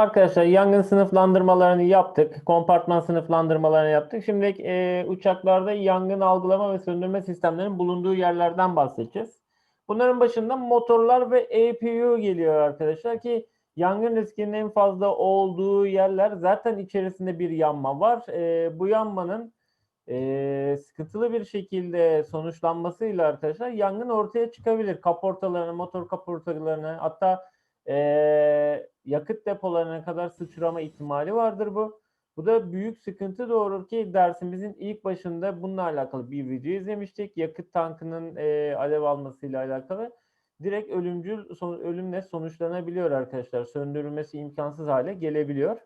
Arkadaşlar yangın sınıflandırmalarını yaptık. Kompartman sınıflandırmalarını yaptık. Şimdi e, uçaklarda yangın algılama ve söndürme sistemlerinin bulunduğu yerlerden bahsedeceğiz. Bunların başında motorlar ve APU geliyor arkadaşlar ki yangın riskinin en fazla olduğu yerler zaten içerisinde bir yanma var. E, bu yanmanın e, sıkıntılı bir şekilde sonuçlanmasıyla arkadaşlar yangın ortaya çıkabilir. Kaportalarına, motor kaportalarına hatta e, yakıt depolarına kadar sıçrama ihtimali vardır bu. Bu da büyük sıkıntı doğurur ki dersimizin ilk başında bununla alakalı bir video izlemiştik. Yakıt tankının e, alev almasıyla alakalı. Direkt ölümcül son, ölümle sonuçlanabiliyor arkadaşlar. Söndürülmesi imkansız hale gelebiliyor.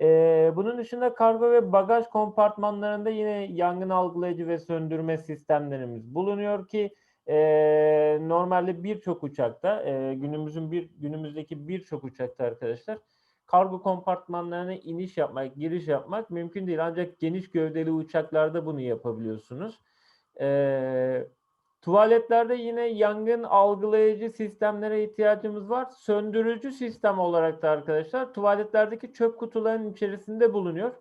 E, bunun dışında kargo ve bagaj kompartmanlarında yine yangın algılayıcı ve söndürme sistemlerimiz bulunuyor ki e, normalde birçok uçakta e, günümüzün bir günümüzdeki birçok uçakta arkadaşlar kargo kompartmanlarına iniş yapmak, giriş yapmak mümkün değil. Ancak geniş gövdeli uçaklarda bunu yapabiliyorsunuz. E, tuvaletlerde yine yangın algılayıcı sistemlere ihtiyacımız var. Söndürücü sistem olarak da arkadaşlar tuvaletlerdeki çöp kutularının içerisinde bulunuyor.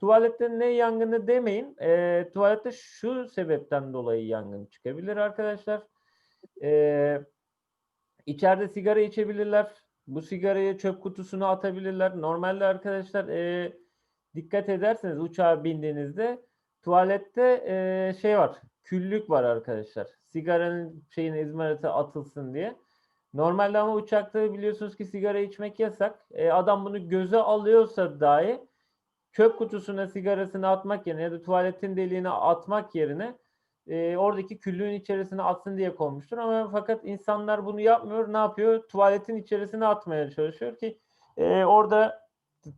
Tuvalette ne yangını demeyin. E, tuvalette şu sebepten dolayı yangın çıkabilir arkadaşlar. E, içeride sigara içebilirler. Bu sigarayı çöp kutusuna atabilirler. Normalde arkadaşlar e, dikkat ederseniz uçağa bindiğinizde tuvalette e, şey var. Küllük var arkadaşlar. Sigaranın şeyin izmariti atılsın diye. Normalde ama uçakta biliyorsunuz ki sigara içmek yasak. E, adam bunu göze alıyorsa dahi çöp kutusuna sigarasını atmak yerine ya da tuvaletin deliğine atmak yerine e, oradaki küllüğün içerisine atsın diye konmuştur. Ama fakat insanlar bunu yapmıyor. Ne yapıyor? Tuvaletin içerisine atmaya çalışıyor ki e, orada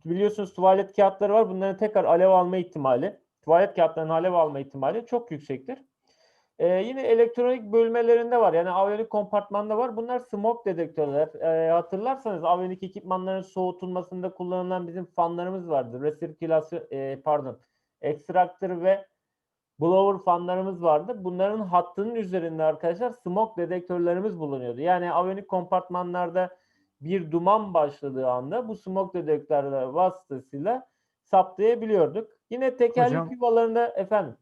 biliyorsunuz tuvalet kağıtları var. Bunların tekrar alev alma ihtimali, tuvalet kağıtlarının alev alma ihtimali çok yüksektir. Ee, yine elektronik bölmelerinde var. Yani aviyonik kompartmanda var. Bunlar smoke dedektörler. Ee, hatırlarsanız aviyonik ekipmanların soğutulmasında kullanılan bizim fanlarımız vardı. Resirkülasyon, e, pardon, extractor ve blower fanlarımız vardı. Bunların hattının üzerinde arkadaşlar smoke dedektörlerimiz bulunuyordu. Yani aviyonik kompartmanlarda bir duman başladığı anda bu smoke dedektörler vasıtasıyla saptayabiliyorduk. Yine tekerlek Hocam- yuvalarında efendim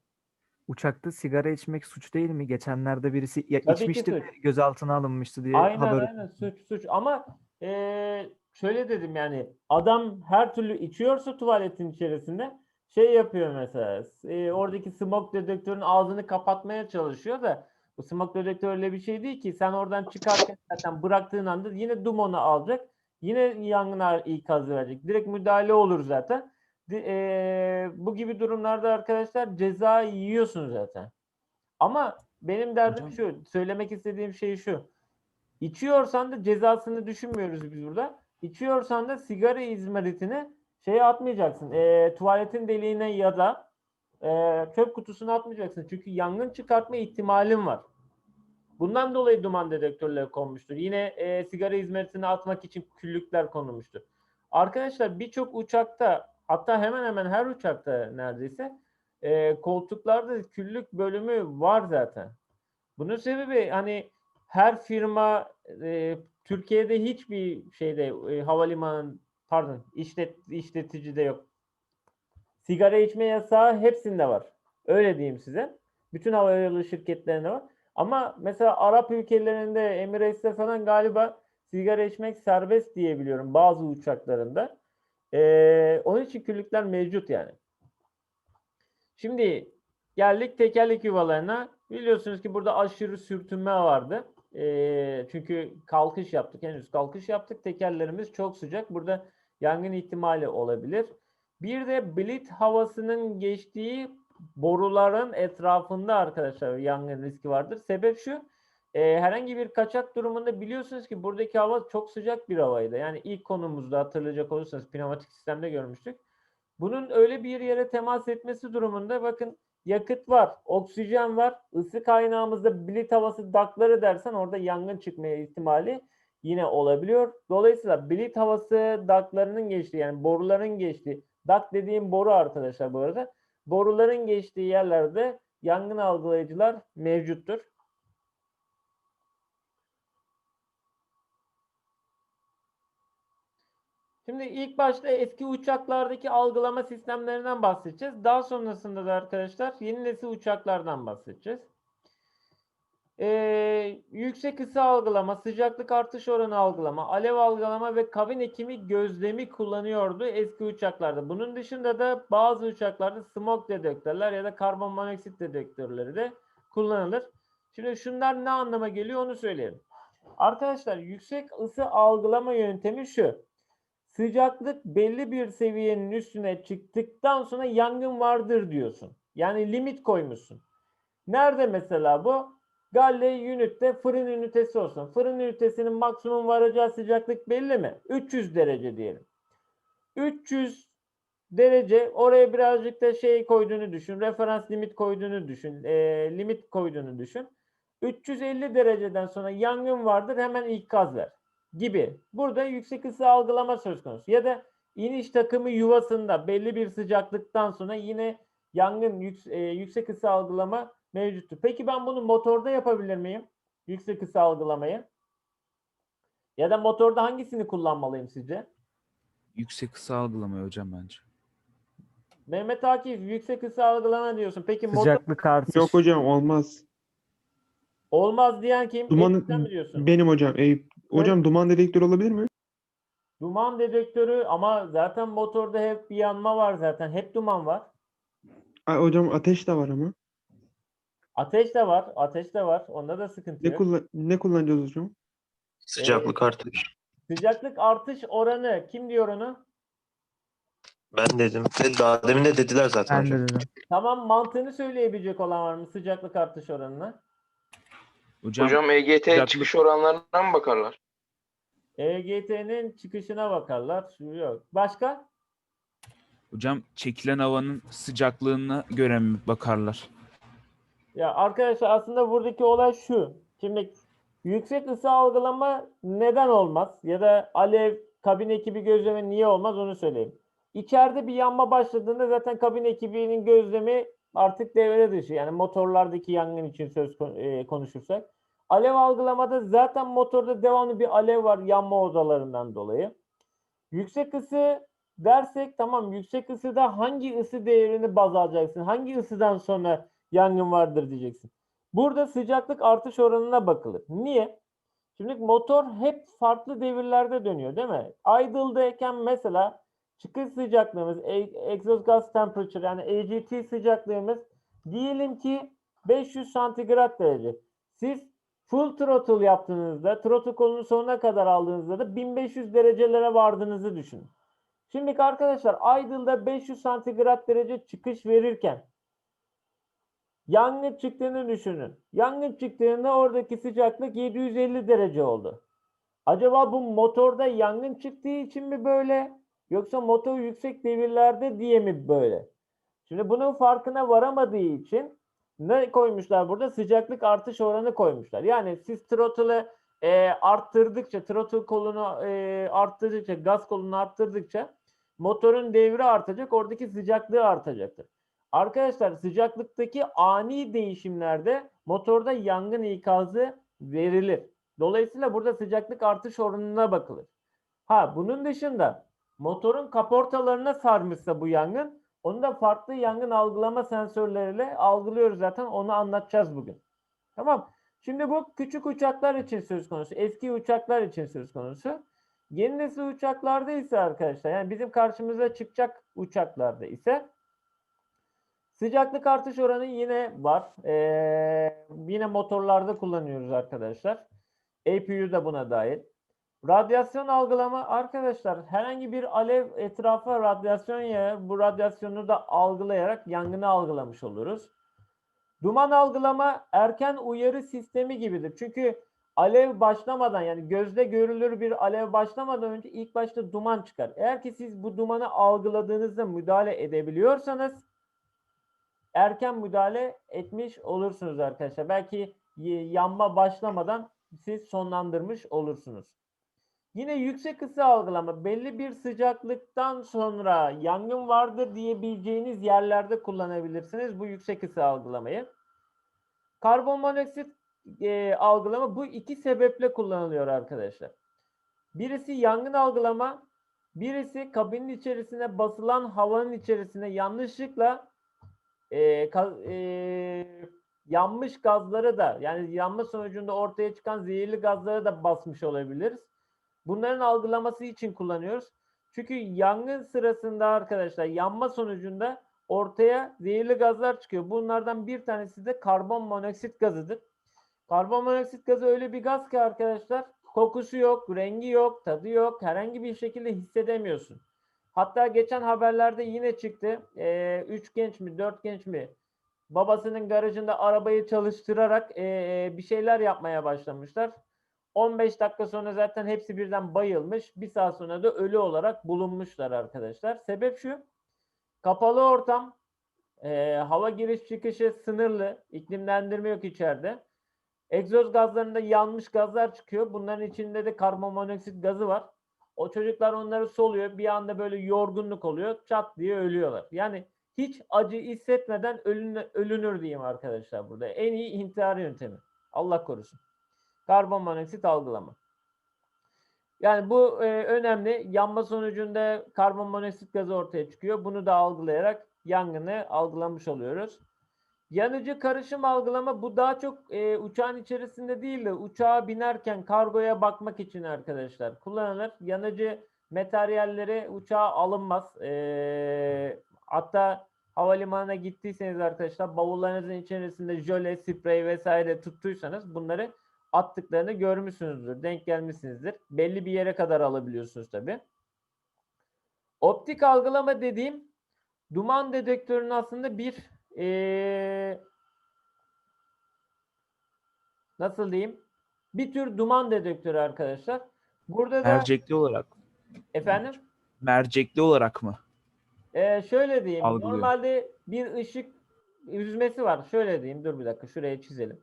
Uçakta sigara içmek suç değil mi? Geçenlerde birisi ya Tabii ki içmişti suç. gözaltına alınmıştı diye Aynen haber. aynen suç suç ama eee, şöyle dedim yani adam her türlü içiyorsa tuvaletin içerisinde şey yapıyor mesela eee, oradaki smoke dedektörün ağzını kapatmaya çalışıyor da bu smoke dedektör öyle bir şey değil ki sen oradan çıkarken zaten bıraktığın anda yine dumonu alacak yine yangına ikazı verecek direkt müdahale olur zaten Eee, bu gibi durumlarda arkadaşlar ceza yiyorsun zaten ama benim derdim Hocam- şu söylemek istediğim şey şu İçiyorsan da cezasını düşünmüyoruz biz burada. İçiyorsan da sigara izmaritini şeye atmayacaksın. E, tuvaletin deliğine ya da e, çöp kutusuna atmayacaksın. Çünkü yangın çıkartma ihtimalin var. Bundan dolayı duman dedektörleri konmuştur. Yine e, sigara izmaritini atmak için küllükler konulmuştur. Arkadaşlar birçok uçakta hatta hemen hemen her uçakta neredeyse e, koltuklarda küllük bölümü var zaten. Bunun sebebi hani her firma e, Türkiye'de hiçbir şeyde e, havalimanı pardon işlet işleticide yok. Sigara içme yasağı hepsinde var. Öyle diyeyim size. Bütün havayolu şirketlerinde var. Ama mesela Arap ülkelerinde Emirates'te falan galiba sigara içmek serbest diyebiliyorum bazı uçaklarında. E, onun için küllükler mevcut yani. Şimdi geldik tekerlek yuvalarına. Biliyorsunuz ki burada aşırı sürtünme vardı. Ee, çünkü kalkış yaptık. Henüz kalkış yaptık. Tekerlerimiz çok sıcak. Burada yangın ihtimali olabilir. Bir de blit havasının geçtiği boruların etrafında arkadaşlar yangın riski vardır. Sebep şu. E, herhangi bir kaçak durumunda biliyorsunuz ki buradaki hava çok sıcak bir havaydı. Yani ilk konumuzda hatırlayacak olursanız pneumatik sistemde görmüştük. Bunun öyle bir yere temas etmesi durumunda bakın yakıt var, oksijen var, ısı kaynağımızda blit havası dakları dersen orada yangın çıkmaya ihtimali yine olabiliyor. Dolayısıyla blit havası daklarının geçtiği yani boruların geçtiği, dak dediğim boru arkadaşlar bu arada. Boruların geçtiği yerlerde yangın algılayıcılar mevcuttur. Şimdi ilk başta eski uçaklardaki algılama sistemlerinden bahsedeceğiz. Daha sonrasında da arkadaşlar yeni nesil uçaklardan bahsedeceğiz. Ee, yüksek ısı algılama, sıcaklık artış oranı algılama, alev algılama ve kabin ekimi gözlemi kullanıyordu eski uçaklarda. Bunun dışında da bazı uçaklarda smoke dedektörler ya da karbon monoksit dedektörleri de kullanılır. Şimdi şunlar ne anlama geliyor onu söyleyelim. Arkadaşlar yüksek ısı algılama yöntemi şu. Sıcaklık belli bir seviyenin üstüne çıktıktan sonra yangın vardır diyorsun. Yani limit koymuşsun. Nerede mesela bu? Galley Unit'te fırın ünitesi olsun. Fırın ünitesinin maksimum varacağı sıcaklık belli mi? 300 derece diyelim. 300 derece oraya birazcık da şey koyduğunu düşün. Referans limit koyduğunu düşün. e, limit koyduğunu düşün. 350 dereceden sonra yangın vardır hemen ikaz ver gibi. Burada yüksek ısı algılama söz konusu. Ya da iniş takımı yuvasında belli bir sıcaklıktan sonra yine yangın e, yüksek ısı algılama mevcuttur. Peki ben bunu motorda yapabilir miyim? Yüksek ısı algılamayı. Ya da motorda hangisini kullanmalıyım sizce? Yüksek ısı algılamıyor hocam bence. Mehmet Akif yüksek ısı algılama diyorsun. Peki motor Sıcaklık artış. Yok hocam olmaz. olmaz diyen kim? Dumanı sen mi diyorsun? benim hocam. Eyüp. Hocam duman dedektörü olabilir mi? Duman dedektörü ama zaten motorda hep bir yanma var zaten. Hep duman var. Ay, hocam ateş de var ama. Ateş de var. Ateş de var. Onda da sıkıntı Ne yok. kullan ne kullanacağız hocam? Sıcaklık artış. Sıcaklık artış oranı kim diyor onu? Ben dedim. De- Daha demin de dediler zaten Ben hocam. dedim. Tamam mantığını söyleyebilecek olan var mı sıcaklık artış oranını? Hocam, Hocam EGT sıcaklık- çıkış oranlarına mı bakarlar? EGT'nin çıkışına bakarlar. Şu Yok. Başka? hocam çekilen havanın sıcaklığına göre mi bakarlar? Ya arkadaşlar aslında buradaki olay şu. Şimdi yüksek ısı algılama neden olmaz? Ya da alev kabin ekibi gözlemi niye olmaz onu söyleyeyim. İçeride bir yanma başladığında zaten kabin ekibinin gözlemi artık devre dışı. Yani motorlardaki yangın için söz e, konuşursak. Alev algılamada zaten motorda devamlı bir alev var yanma odalarından dolayı. Yüksek ısı dersek tamam yüksek ısıda hangi ısı değerini baz alacaksın? Hangi ısıdan sonra yangın vardır diyeceksin. Burada sıcaklık artış oranına bakılır. Niye? Şimdi motor hep farklı devirlerde dönüyor değil mi? Idle'dayken mesela çıkış sıcaklığımız, e- exhaust gas temperature yani AGT sıcaklığımız diyelim ki 500 santigrat derece. Siz full throttle yaptığınızda, throttle kolunu sonuna kadar aldığınızda da 1500 derecelere vardığınızı düşünün. Şimdi arkadaşlar idle'da 500 santigrat derece çıkış verirken Yangın çıktığını düşünün. Yangın çıktığında oradaki sıcaklık 750 derece oldu. Acaba bu motorda yangın çıktığı için mi böyle? Yoksa motor yüksek devirlerde diye mi böyle? Şimdi bunun farkına varamadığı için ne koymuşlar burada? Sıcaklık artış oranı koymuşlar. Yani siz throttle'ı e, arttırdıkça, throttle kolunu e, arttırdıkça, gaz kolunu arttırdıkça motorun devri artacak, oradaki sıcaklığı artacaktır. Arkadaşlar sıcaklıktaki ani değişimlerde motorda yangın ikazı verilir. Dolayısıyla burada sıcaklık artış oranına bakılır. Ha bunun dışında motorun kaportalarına sarmışsa bu yangın onu da farklı yangın algılama sensörleriyle algılıyoruz zaten onu anlatacağız bugün. Tamam. Şimdi bu küçük uçaklar için söz konusu. Eski uçaklar için söz konusu. Yeni nesil uçaklarda ise arkadaşlar yani bizim karşımıza çıkacak uçaklarda ise Sıcaklık artış oranı yine var. Ee, yine motorlarda kullanıyoruz arkadaşlar. APU da buna dahil. Radyasyon algılama arkadaşlar herhangi bir alev etrafa radyasyon yayar. Bu radyasyonu da algılayarak yangını algılamış oluruz. Duman algılama erken uyarı sistemi gibidir. Çünkü alev başlamadan yani gözde görülür bir alev başlamadan önce ilk başta duman çıkar. Eğer ki siz bu dumanı algıladığınızda müdahale edebiliyorsanız erken müdahale etmiş olursunuz arkadaşlar. Belki yanma başlamadan siz sonlandırmış olursunuz. Yine yüksek ısı algılama belli bir sıcaklıktan sonra yangın vardır diyebileceğiniz yerlerde kullanabilirsiniz bu yüksek ısı algılamayı. Karbon monoksit e, algılama bu iki sebeple kullanılıyor arkadaşlar. Birisi yangın algılama, Birisi kabinin içerisine basılan havanın içerisine yanlışlıkla e, ka- e, yanmış gazları da yani yanma sonucunda ortaya çıkan zehirli gazları da basmış olabiliriz. Bunların algılaması için kullanıyoruz. Çünkü yangın sırasında arkadaşlar yanma sonucunda ortaya zehirli gazlar çıkıyor. Bunlardan bir tanesi de karbon monoksit gazıdır. Karbon monoksit gazı öyle bir gaz ki arkadaşlar kokusu yok, rengi yok, tadı yok. Herhangi bir şekilde hissedemiyorsun. Hatta geçen haberlerde yine çıktı. Ee, üç genç mi, dört genç mi? Babasının garajında arabayı çalıştırarak ee, bir şeyler yapmaya başlamışlar. 15 dakika sonra zaten hepsi birden bayılmış. Bir saat sonra da ölü olarak bulunmuşlar arkadaşlar. Sebep şu. Kapalı ortam. ee, hava giriş çıkışı sınırlı. iklimlendirme yok içeride. Egzoz gazlarında yanmış gazlar çıkıyor. Bunların içinde de karbon monoksit gazı var. O çocuklar onları soluyor. Bir anda böyle yorgunluk oluyor. Çat diye ölüyorlar. Yani hiç acı hissetmeden ölün, ölünür diyeyim arkadaşlar burada. En iyi intihar yöntemi. Allah korusun. Karbon monoksit algılama. Yani bu e, önemli. Yanma sonucunda karbon monoksit gazı ortaya çıkıyor. Bunu da algılayarak yangını algılamış oluyoruz. Yanıcı karışım algılama bu daha çok e, uçağın içerisinde değil de uçağa binerken kargoya bakmak için arkadaşlar kullanılır. Yanıcı materyalleri uçağa alınmaz. E, hatta havalimanına gittiyseniz arkadaşlar bavullarınızın içerisinde jöle, sprey vesaire tuttuysanız bunları attıklarını görmüşsünüzdür. Denk gelmişsinizdir. Belli bir yere kadar alabiliyorsunuz tabi. Optik algılama dediğim duman dedektörünün aslında bir eee, nasıl diyeyim? Bir tür duman dedektörü arkadaşlar. Burada da Mercekli olarak. efendim Mercekli olarak mı? Ee, şöyle diyeyim. Algılıyor. Normalde bir ışık yüzmesi var. Şöyle diyeyim. Dur bir dakika. Şuraya çizelim.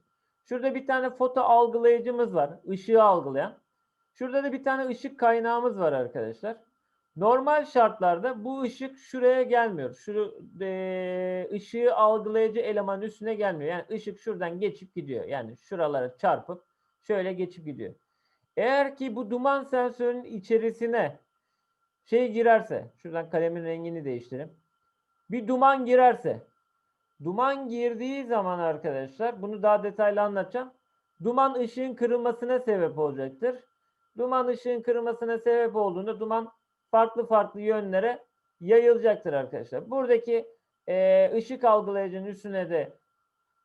Şurada bir tane foto algılayıcımız var. ışığı algılayan. Şurada da bir tane ışık kaynağımız var arkadaşlar. Normal şartlarda bu ışık şuraya gelmiyor. Şu eee, ışığı algılayıcı elemanın üstüne gelmiyor. Yani ışık şuradan geçip gidiyor. Yani şuralara çarpıp şöyle geçip gidiyor. Eğer ki bu duman sensörünün içerisine şey girerse, şuradan kalemin rengini değiştireyim. Bir duman girerse, duman girdiği zaman arkadaşlar, bunu daha detaylı anlatacağım. Duman ışığın kırılmasına sebep olacaktır. Duman ışığın kırılmasına sebep olduğunda duman farklı farklı yönlere yayılacaktır arkadaşlar. Buradaki eee, ışık algılayıcının üstüne de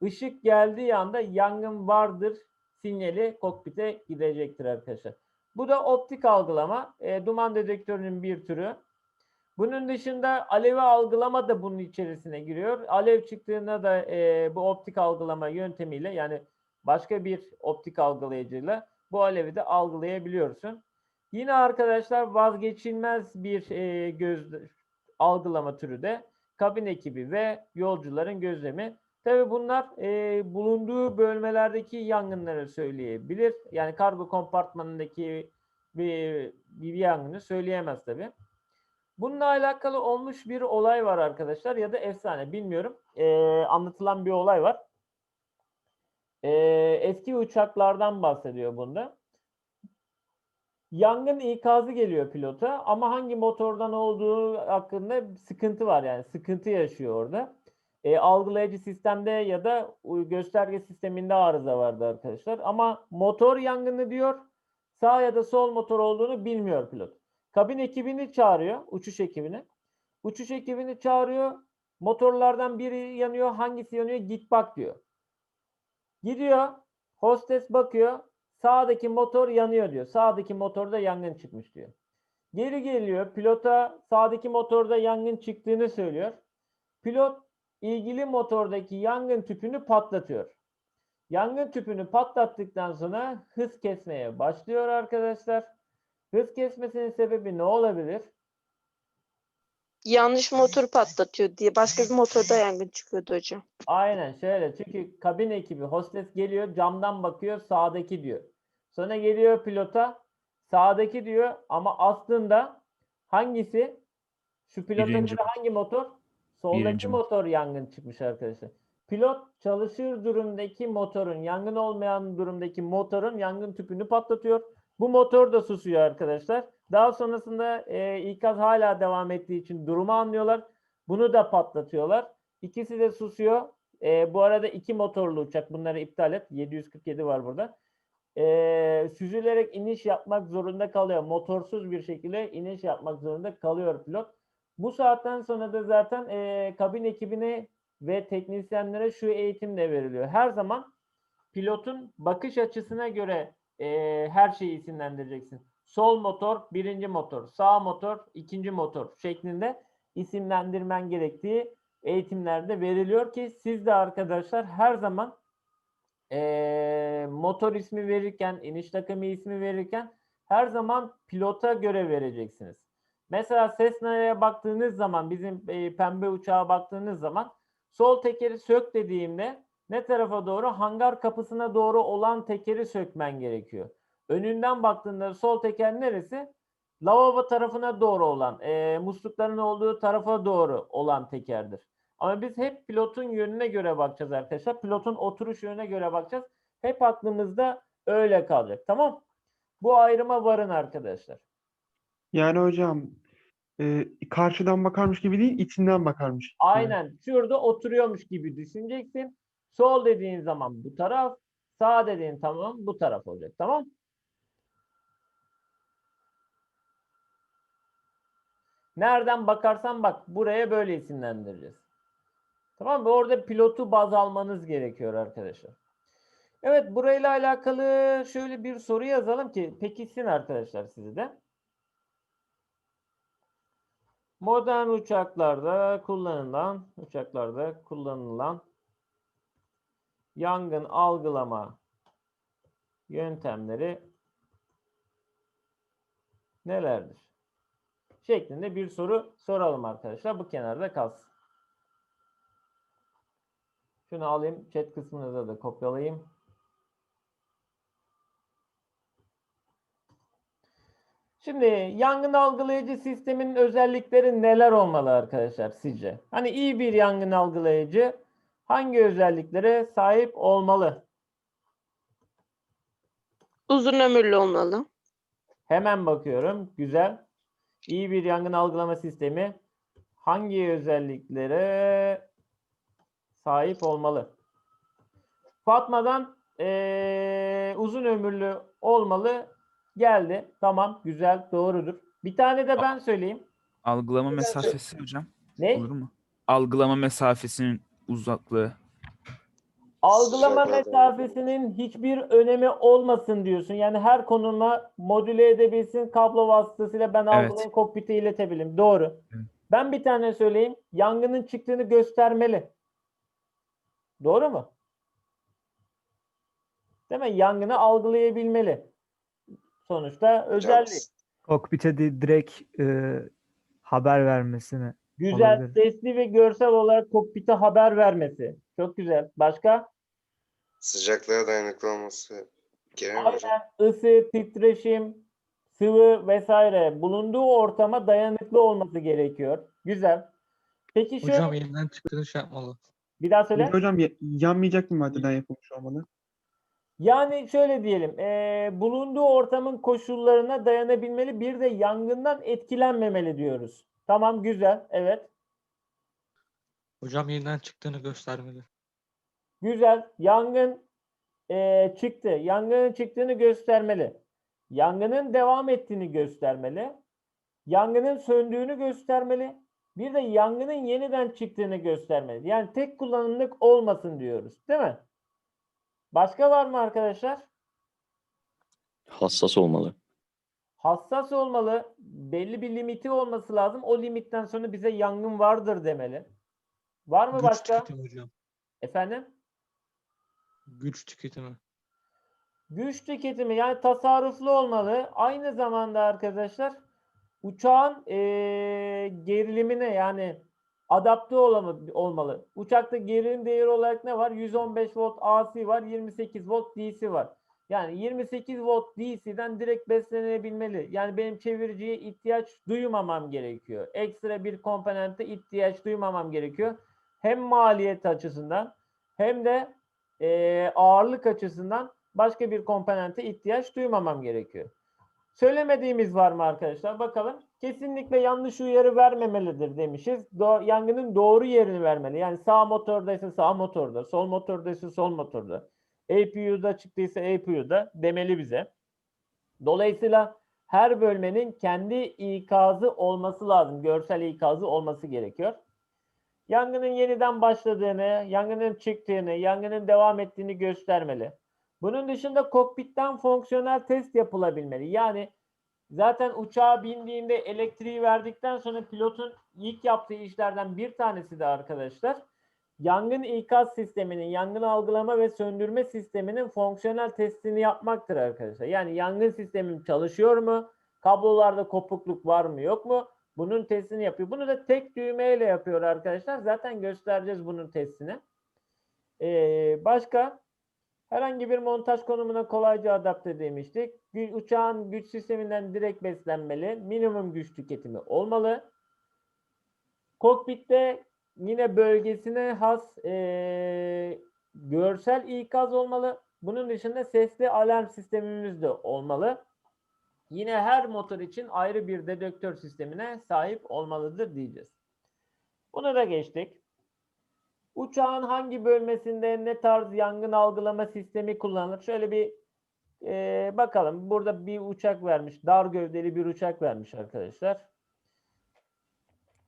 ışık geldiği anda yangın vardır sinyali kokpite gidecektir arkadaşlar. Bu da optik algılama. e, duman dedektörünün bir türü. Bunun dışında alevi algılama da bunun içerisine giriyor. Alev çıktığında da e, bu optik algılama yöntemiyle yani başka bir optik algılayıcıyla bu alevi de algılayabiliyorsun. Yine arkadaşlar vazgeçilmez bir e, göz algılama türü de kabin ekibi ve yolcuların gözlemi. Tabii bunlar e, bulunduğu bölmelerdeki yangınları söyleyebilir. Yani kargo kompartmanındaki bir, bir yangını söyleyemez tabii. Bununla alakalı olmuş bir olay var arkadaşlar ya da efsane bilmiyorum. E, anlatılan bir olay var. E, eski uçaklardan bahsediyor bunda. Yangın ikazı geliyor pilota ama hangi motordan olduğu hakkında sıkıntı var yani sıkıntı yaşıyor orada e, algılayıcı sistemde ya da gösterge sisteminde arıza vardı arkadaşlar. Ama motor yangını diyor. Sağ ya da sol motor olduğunu bilmiyor pilot. Kabin ekibini çağırıyor, uçuş ekibini. Uçuş ekibini çağırıyor. Motorlardan biri yanıyor, hangisi yanıyor? Git bak diyor. Gidiyor. Hostes bakıyor. Sağdaki motor yanıyor diyor. Sağdaki motorda yangın çıkmış diyor. Geri geliyor. Pilota sağdaki motorda yangın çıktığını söylüyor. Pilot ilgili motordaki yangın tüpünü patlatıyor. Yangın tüpünü patlattıktan sonra hız kesmeye başlıyor arkadaşlar. Hız kesmesinin sebebi ne olabilir? Yanlış motor patlatıyor diye başka bir motorda yangın çıkıyordu hocam. Aynen şöyle çünkü kabin ekibi hostes geliyor camdan bakıyor sağdaki diyor. Sonra geliyor pilota sağdaki diyor ama aslında hangisi? Şu pilotun Birinci hangi motor? Soldaki Birinci motor. motor yangın çıkmış arkadaşlar. Pilot çalışır durumdaki motorun yangın olmayan durumdaki motorun yangın tüpünü patlatıyor. Bu motor da susuyor arkadaşlar. Daha sonrasında e, ikaz hala devam ettiği için durumu anlıyorlar. Bunu da patlatıyorlar. İkisi de susuyor. E, bu arada iki motorlu uçak. Bunları iptal et. 747 var burada. E, süzülerek iniş yapmak zorunda kalıyor. Motorsuz bir şekilde iniş yapmak zorunda kalıyor pilot. Bu saatten sonra da zaten e, kabin ekibine ve teknisyenlere şu eğitim de veriliyor. Her zaman pilotun bakış açısına göre e, her şeyi isimlendireceksin. Sol motor, birinci motor, sağ motor, ikinci motor şeklinde isimlendirmen gerektiği eğitimlerde veriliyor ki siz de arkadaşlar her zaman e, motor ismi verirken, iniş takımı ismi verirken her zaman pilota göre vereceksiniz. Mesela Cessna'ya baktığınız zaman, bizim e, pembe uçağa baktığınız zaman sol tekeri sök dediğimde ne tarafa doğru? Hangar kapısına doğru olan tekeri sökmen gerekiyor. Önünden baktığında sol teker neresi? Lavabo tarafına doğru olan, e, muslukların olduğu tarafa doğru olan tekerdir. Ama biz hep pilotun yönüne göre bakacağız arkadaşlar. Pilotun oturuş yönüne göre bakacağız. Hep aklımızda öyle kalacak. Tamam? Bu ayrıma varın arkadaşlar. Yani hocam e, karşıdan bakarmış gibi değil, içinden bakarmış gibi. Aynen. Şurada oturuyormuş gibi düşüneceksin. Sol dediğin zaman bu taraf, sağ dediğin tamam bu taraf olacak. Tamam? Nereden bakarsan bak buraya böyle isimlendireceğiz. Tamam mı? Orada pilotu baz almanız gerekiyor arkadaşlar. Evet burayla alakalı şöyle bir soru yazalım ki pekişsin arkadaşlar sizi de. Modern uçaklarda kullanılan uçaklarda kullanılan yangın algılama yöntemleri nelerdir? Şeklinde bir soru soralım arkadaşlar. Bu kenarda kalsın. Şunu alayım. Chat kısmınıza da kopyalayayım. Şimdi yangın algılayıcı sistemin özellikleri neler olmalı arkadaşlar sizce? Hani iyi bir yangın algılayıcı hangi özelliklere sahip olmalı? Uzun ömürlü olmalı. Hemen bakıyorum. Güzel. İyi bir yangın algılama sistemi hangi özelliklere sahip olmalı? Fatma'dan eee, uzun ömürlü olmalı geldi. Tamam, güzel, doğrudur. Bir tane de ben söyleyeyim. Algılama mesafesi hocam. Ne? Olur mu? Algılama mesafesinin uzaklığı. Algılama mesafesinin hiçbir önemi olmasın diyorsun. Yani her konuma modüle edebilsin kablo vasıtasıyla ben Evet. algılayayım kokpite iletebilirim. Doğru. Evet. Ben bir tane söyleyeyim. Yangının çıktığını göstermeli. Doğru mu? Değil mi? Yangını algılayabilmeli. Sonuçta özelliği. Kokpite direkt e, haber vermesini. Güzel, Olabilir. sesli ve görsel olarak kokpite haber vermesi. Çok güzel. Başka? Sıcaklığa dayanıklı olması hocam? Aynen ısı, titreşim, sıvı vesaire bulunduğu ortama dayanıklı olması gerekiyor. Güzel. Peki şöyle Hocam yeniden çıktığını şey yapmalı. bir daha söyle. Peki hocam ya- yanmayacak bir maddeden yapılmış olmalı. Yani şöyle diyelim, eee, bulunduğu ortamın koşullarına dayanabilmeli, bir de yangından etkilenmemeli diyoruz. Tamam, güzel, evet. Hocam yeniden çıktığını göstermeli. Güzel. Yangın eee, çıktı. Yangının çıktığını göstermeli. Yangının devam ettiğini göstermeli. Yangının söndüğünü göstermeli. Bir de yangının yeniden çıktığını göstermeli. Yani tek kullanımlık olmasın diyoruz. Değil mi? Başka var mı arkadaşlar? Hassas olmalı. Hassas olmalı. Belli bir limiti olması lazım. O limitten sonra bize yangın vardır demeli. Var mı Güç başka? tüketimi hocam. Efendim? Güç tüketimi. Güç tüketimi yani tasarruflu olmalı. Aynı zamanda arkadaşlar uçağın eee, gerilimine yani adapte olmalı. Uçakta gerilim değeri olarak ne var? 115 volt AC var, 28 volt DC var. Yani 28 volt DC'den direkt beslenebilmeli. Yani benim çeviriciye ihtiyaç duymamam gerekiyor. Ekstra bir komponente ihtiyaç duymamam gerekiyor. Hem maliyet açısından hem de eee, ağırlık açısından başka bir komponente ihtiyaç duymamam gerekiyor. Söylemediğimiz var mı arkadaşlar? Bakalım. Kesinlikle yanlış uyarı vermemelidir demişiz. Do- yangının doğru yerini vermeli. Yani sağ motordaysa sağ motorda, sol motordaysa sol motorda. APU'da çıktıysa APU'da demeli bize. Dolayısıyla her bölmenin kendi ikazı olması lazım. Görsel ikazı olması gerekiyor. Yangının yeniden başladığını, yangının çıktığını, yangının devam ettiğini göstermeli. Bunun dışında kokpitten fonksiyonel test yapılabilmeli. Yani zaten uçağa bindiğinde elektriği verdikten sonra pilotun ilk yaptığı işlerden bir tanesi de arkadaşlar yangın ikaz sisteminin, yangın algılama ve söndürme sisteminin fonksiyonel testini yapmaktır arkadaşlar. Yani yangın sistemim çalışıyor mu? Kablolarda kopukluk var mı yok mu? Bunun testini yapıyor. Bunu da tek düğmeyle yapıyor arkadaşlar. Zaten göstereceğiz bunun testini. Ee, başka herhangi bir montaj konumuna kolayca adapte demiştik. Uçağın güç sisteminden direkt beslenmeli. Minimum güç tüketimi olmalı. Kokpitte yine bölgesine has ee, görsel ikaz olmalı. Bunun dışında sesli alarm sistemimiz de olmalı. Yine her motor için ayrı bir dedektör sistemine sahip olmalıdır diyeceğiz. Bunu da geçtik. Uçağın hangi bölmesinde ne tarz yangın algılama sistemi kullanılır? Şöyle bir e, bakalım. Burada bir uçak vermiş. Dar gövdeli bir uçak vermiş arkadaşlar.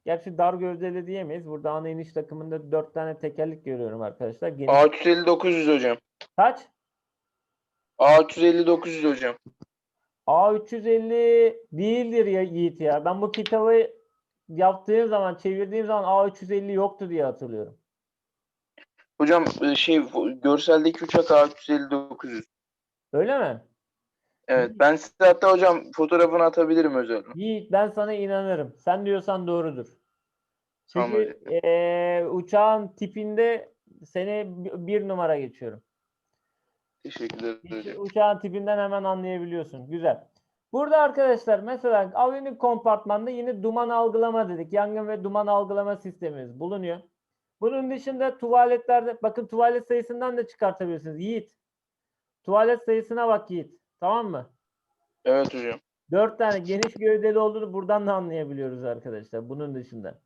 Gerçi dar gövdeli diyemeyiz. Burada ana iniş takımında dört tane tekerlek görüyorum arkadaşlar. Geniş... A350 900 hocam. Kaç? A350 900 hocam. A350 değildir ya Yiğit ya. Ben bu kitabı yaptığım zaman, çevirdiğim zaman A350 yoktu diye hatırlıyorum. Hocam e, şey görseldeki uçak A350 900. Öyle mi? Evet ben size hatta hocam fotoğrafını atabilirim özelden. Yiğit ben sana inanırım. Sen diyorsan doğrudur. Tamam Çünkü eee, uçağın tipinde seni bi- bir numara geçiyorum. Çünkü hocam. uçağın tipinden hemen anlayabiliyorsun. Güzel. Burada arkadaşlar mesela aviyonik kompartmanda yine duman algılama dedik. Yangın ve duman algılama sistemimiz bulunuyor. Bunun dışında tuvaletlerde bakın tuvalet sayısından da çıkartabilirsiniz. Yiğit. Tuvalet sayısına bak Yiğit. Tamam mı? Evet hocam. Dört tane geniş gövdeli olduğunu buradan da anlayabiliyoruz arkadaşlar. Bunun dışında.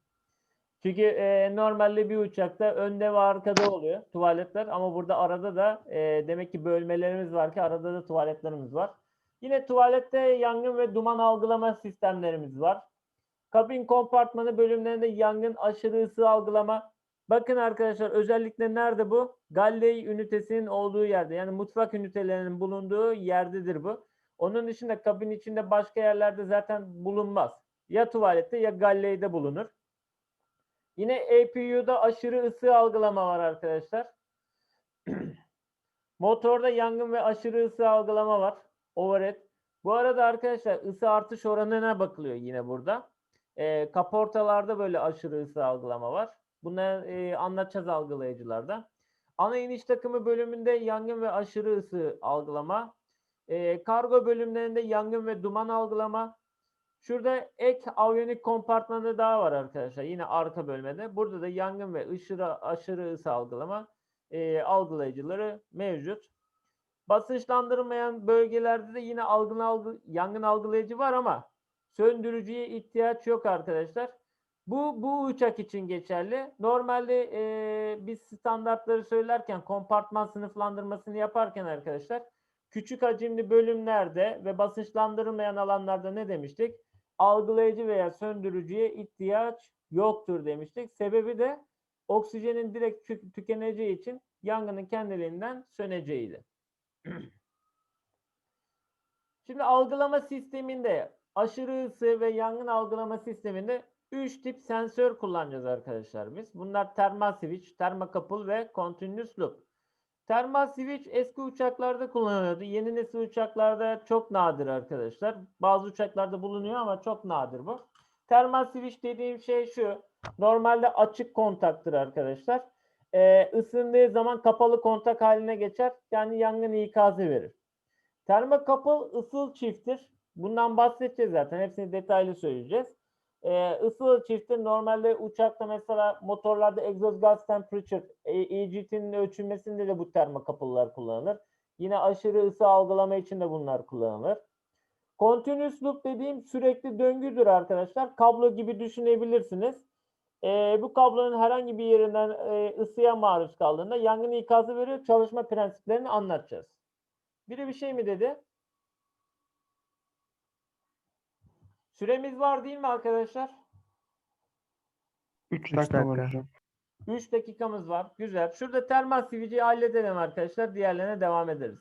Çünkü e, normalde bir uçakta önde ve arkada oluyor tuvaletler ama burada arada da e, demek ki bölmelerimiz var ki arada da tuvaletlerimiz var. Yine tuvalette yangın ve duman algılama sistemlerimiz var. Kabin kompartmanı bölümlerinde yangın aşırı ısı algılama. Bakın arkadaşlar özellikle nerede bu? Galley ünitesinin olduğu yerde. Yani mutfak ünitelerinin bulunduğu yerdedir bu. Onun dışında kabin içinde başka yerlerde zaten bulunmaz. Ya tuvalette ya galleyde bulunur. Yine APU'da aşırı ısı algılama var arkadaşlar. Motorda yangın ve aşırı ısı algılama var. Overhead. Bu arada arkadaşlar ısı artış oranına bakılıyor yine burada. Ee, kaportalarda böyle aşırı ısı algılama var. Bunları e, anlatacağız algılayıcılarda. Ana iniş takımı bölümünde yangın ve aşırı ısı algılama. Ee, kargo bölümlerinde yangın ve duman algılama. Şurada ek aviyonik kompartmanı daha var arkadaşlar. Yine arka bölmede. Burada da yangın ve ışıra, aşırı ısı algılama e, algılayıcıları mevcut. Basınçlandırılmayan bölgelerde de yine algın algı, yangın algılayıcı var ama söndürücüye ihtiyaç yok arkadaşlar. Bu bu uçak için geçerli. Normalde e, biz standartları söylerken kompartman sınıflandırmasını yaparken arkadaşlar küçük hacimli bölümlerde ve basınçlandırılmayan alanlarda ne demiştik? Algılayıcı veya söndürücüye ihtiyaç yoktur demiştik. Sebebi de oksijenin direkt tü- tükeneceği için yangının kendiliğinden söneceğiydi. Şimdi algılama sisteminde aşırı ısı ve yangın algılama sisteminde 3 tip sensör kullanacağız arkadaşlar biz. Bunlar termal switch, termokapıl ve continuous loop. Termal switch eski uçaklarda kullanılıyordu. Yeni nesil uçaklarda çok nadir arkadaşlar. Bazı uçaklarda bulunuyor ama çok nadir bu. Termal switch dediğim şey şu. Normalde açık kontaktır arkadaşlar. Ee, ısındığı zaman kapalı kontak haline geçer. Yani yangın ikazı verir. Termokapıl ısıl çifttir. Bundan bahsedeceğiz zaten. Hepsini detaylı söyleyeceğiz. Ee, ısıl çifti normalde uçakta mesela motorlarda exhaust gas temperature e, EGT'nin ölçülmesinde de bu termokapıllar kullanılır. Yine aşırı ısı algılama için de bunlar kullanılır. Continuous loop dediğim sürekli döngüdür arkadaşlar. Kablo gibi düşünebilirsiniz. Ee, bu kablonun herhangi bir yerinden e, ısıya maruz kaldığında yangın ikazı veriyor. Çalışma prensiplerini anlatacağız. Biri bir şey mi dedi? Süremiz var değil mi arkadaşlar? 3 Üç dakika var hocam. 3 dakikamız var. Güzel. Şurada termal siviceyi halledelim arkadaşlar. Diğerlerine devam ederiz.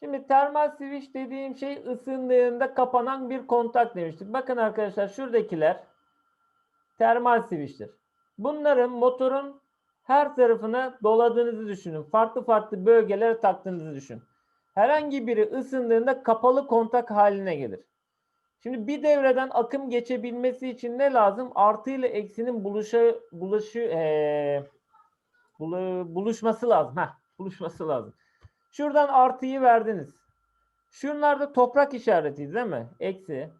Şimdi termal switch dediğim şey ısındığında kapanan bir kontak demiştik. Bakın arkadaşlar şuradakiler termal switch'tir. Bunların motorun her tarafına doladığınızı düşünün. Farklı farklı bölgelere taktığınızı düşün. Herhangi biri ısındığında kapalı kontak haline gelir. Şimdi bir devreden akım geçebilmesi için ne lazım? Artı ile eksinin buluşa, buluşu, eee, bulu- buluşması lazım. Heh, buluşması lazım. Şuradan artıyı verdiniz. Şunlar da toprak işareti değil mi? Eksi.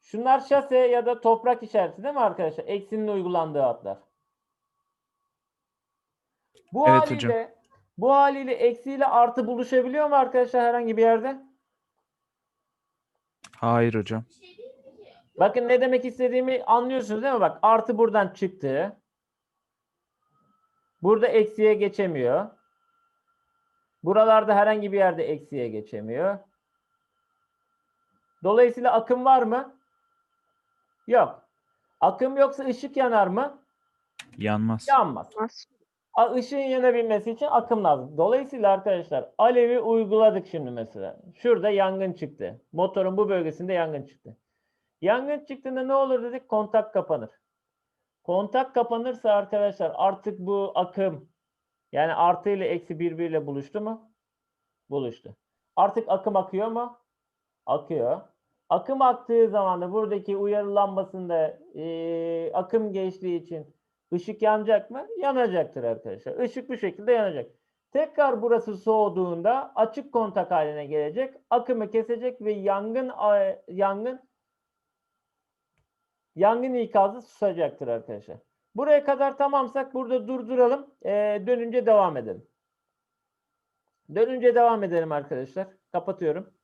Şunlar şase ya da toprak işareti değil mi arkadaşlar? Eksinin uygulandığı hatlar. Bu Evet haliyle hocam. bu haliyle eksiyle artı buluşabiliyor mu arkadaşlar herhangi bir yerde? Hayır hocam. Bakın ne demek istediğimi anlıyorsunuz değil mi? Bak artı buradan çıktı. Burada eksiye geçemiyor. Buralarda herhangi bir yerde eksiye geçemiyor. Dolayısıyla akım var mı? Yok. Akım yoksa ışık yanar mı? Yanmaz. Yanmaz. Işığın yanabilmesi için akım lazım. Dolayısıyla arkadaşlar alevi uyguladık şimdi mesela. Şurada yangın çıktı. Motorun bu bölgesinde yangın çıktı. Yangın çıktığında ne olur dedik? Kontak kapanır. Kontak kapanırsa arkadaşlar artık bu akım yani artı ile eksi birbiriyle buluştu mu? Buluştu. Artık akım akıyor mu? Akıyor. Akım aktığı zaman da buradaki uyarı lambasında eee, akım geçtiği için ışık yanacak mı? Yanacaktır arkadaşlar. Işık bu şekilde yanacak. Tekrar burası soğuduğunda açık kontak haline gelecek. Akımı kesecek ve yangın a- yangın yangın ikazı susacaktır arkadaşlar. Buraya kadar tamamsak burada durduralım. Ee, dönünce devam edelim. Dönünce devam edelim arkadaşlar. Kapatıyorum.